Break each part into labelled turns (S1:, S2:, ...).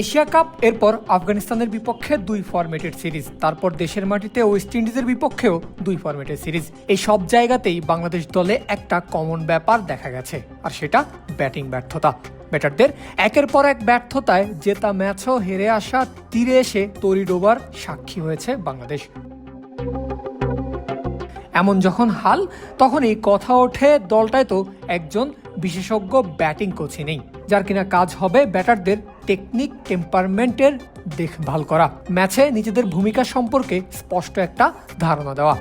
S1: Asia cup, এরপর আফগানিস্তানের বিপক্ষে দুই ফরম্যাটের সিরিজ তারপর দেশের মাটিতে ওয়েস্ট ইন্ডিজের বিপক্ষেও দুই ফরম্যাটের সিরিজ এই সব জায়গাতেই বাংলাদেশ দলে একটা কমন ব্যাপার দেখা গেছে, আর সেটা ব্যাটিং ব্যর্থতা। ব্যাটারদের একের পর এক ব্যর্থতায় জেতা ম্যাচও হেরে আসা তীরে এসে তরি ডোবার সাক্ষী হয়েছে বাংলাদেশ। এমন যখন হাল তখনই কথা ওঠে দলটায় তো একজন বিশেষজ্ঞ ব্যাটিং কোচই নেই, যার কিনা কাজ হবে ব্যাটারদের টেকনিক টেম্পারমেন্টের দেখভাল করা। ম্যাচে নিজেদের ভূমিকা সম্পর্কে স্পষ্ট একটা ধারণা দেওয়া।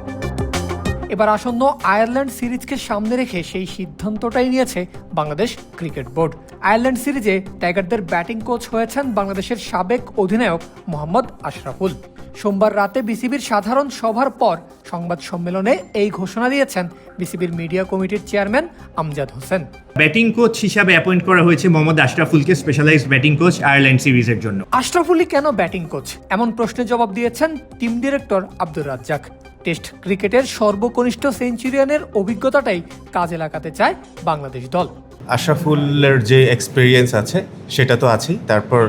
S1: এবার আসন্ন আয়ারল্যান্ড সিরিজকে সামনে রেখে সেই সিদ্ধান্তটাই নিয়েছে বাংলাদেশ ক্রিকেট বোর্ড। আয়ারল্যান্ড সিরিজে টাইগারদের ব্যাটিং কোচ হয়েছেন বাংলাদেশের সাবেক অধিনায়ক মোহাম্মদ আশরাফুল। সোমবার রাতে বিসিবির সাধারণ সভার পর সংবাদ সম্মেলনে এই ঘোষণা দিয়েছেন বিসিবির মিডিয়া কমিটির chairman Amjad Hossain.
S2: Batting coach হিসাবে অ্যাপয়েন্ট করা হয়েছে মোহাম্মদ আশরাফুলকে স্পেশালাইজড ব্যাটিং কোচ আয়ারল্যান্ড সিরিজের জন্য।
S1: আশরাফুলি কেন ব্যাটিং কোচ এমন প্রশ্নের জবাব দিয়েছেন team director Abdur Razzak. Test ক্রিকেটের সর্বকনিষ্ঠ সেঞ্চুরিয়ানের অভিজ্ঞতাটাই কাজে লাগাতে চায় বাংলাদেশ দল।
S3: আশরাফুলের যে এক্সপিরিয়েন্স আছে, সেটা তো আছেই। তারপর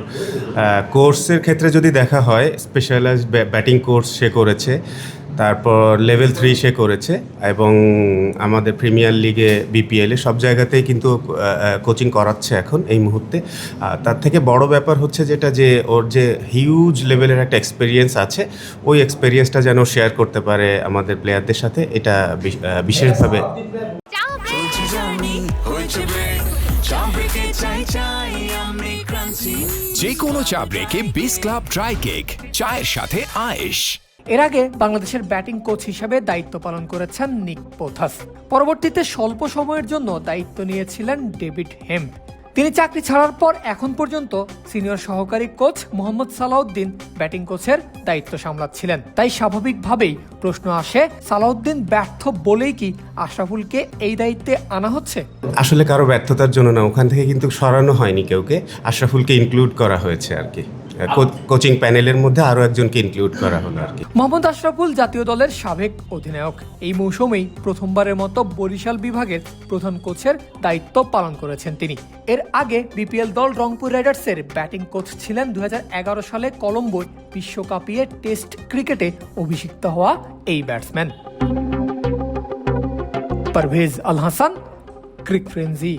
S3: কোর্সের ক্ষেত্রে যদি দেখা হয় স্পেশালাইজড ব্যাটিং কোর্স সে করেছে, তারপর লেভেল থ্রি সে করেছে, এবং আমাদের প্রিমিয়ার লিগে বিপিএলে সব জায়গাতেই কিন্তু কোচিং করাচ্ছে এখন এই মুহূর্তে। তার থেকে বড় ব্যাপার হচ্ছে যেটা যে, ওর যে হিউজ লেভেলের একটা এক্সপিরিয়েন্স আছে, ওই এক্সপিরিয়েন্সটা যেন শেয়ার করতে পারে আমাদের প্লেয়ারদের সাথে, এটা বিশেষভাবে
S4: যে কোনো চা ব্রেকে বিস ক্লাব ড্রাই কেক চায়ের সাথে আয়েশ।
S1: এর আগে বাংলাদেশের ব্যাটিং কোচ হিসেবে দায়িত্ব পালন করেছেন নিক পোথাস। পরবর্তীতে স্বল্প সময়ের জন্য দায়িত্ব নিয়েছিলেন ডেভিড হেম্প। তিনি চাকরি ছাড়ার পর এখন পর্যন্ত সিনিয়র সহকারী কোচ মোহাম্মদ সালাউদ্দিন ব্যাটিং কোচের দায়িত্ব সামলাচ্ছিলেন। তাই স্বাভাবিকভাবেই প্রশ্ন আসে, সালাউদ্দিন ব্যর্থ বলেই কি আশরাফুলকে এই দায়িত্বে আনা হচ্ছে?
S3: আসলে কারও ব্যর্থতার জন্য না, ওখান থেকে কিন্তু সরানো হয়নি কেউকে। আশরাফুলকে ইনক্লুড করা হয়েছে আর কি। কোচিং প্যানেলের মধ্যে আরও একজনকে ইনক্লুড করা হলো আর কি।
S1: মোহাম্মদ আশরাফুল জাতীয় দলের সাবেক অধিনায়ক। এই মৌসুমেই প্রথমবারের মতো বরিশাল বিভাগের প্রধান কোচের দায়িত্ব পালন করেছেন তিনি। এর আগে বিপিএল দল রংপুর রাইডার্সের ব্যাটিং কোচ ছিলেন দু হাজার এগারো সালে কলম্বোয় বিশ্বকাপিয়ে টেস্ট ক্রিকেটে অভিষিক্ত হওয়া এই batsman. Parvez Al Hasan, cric frenzy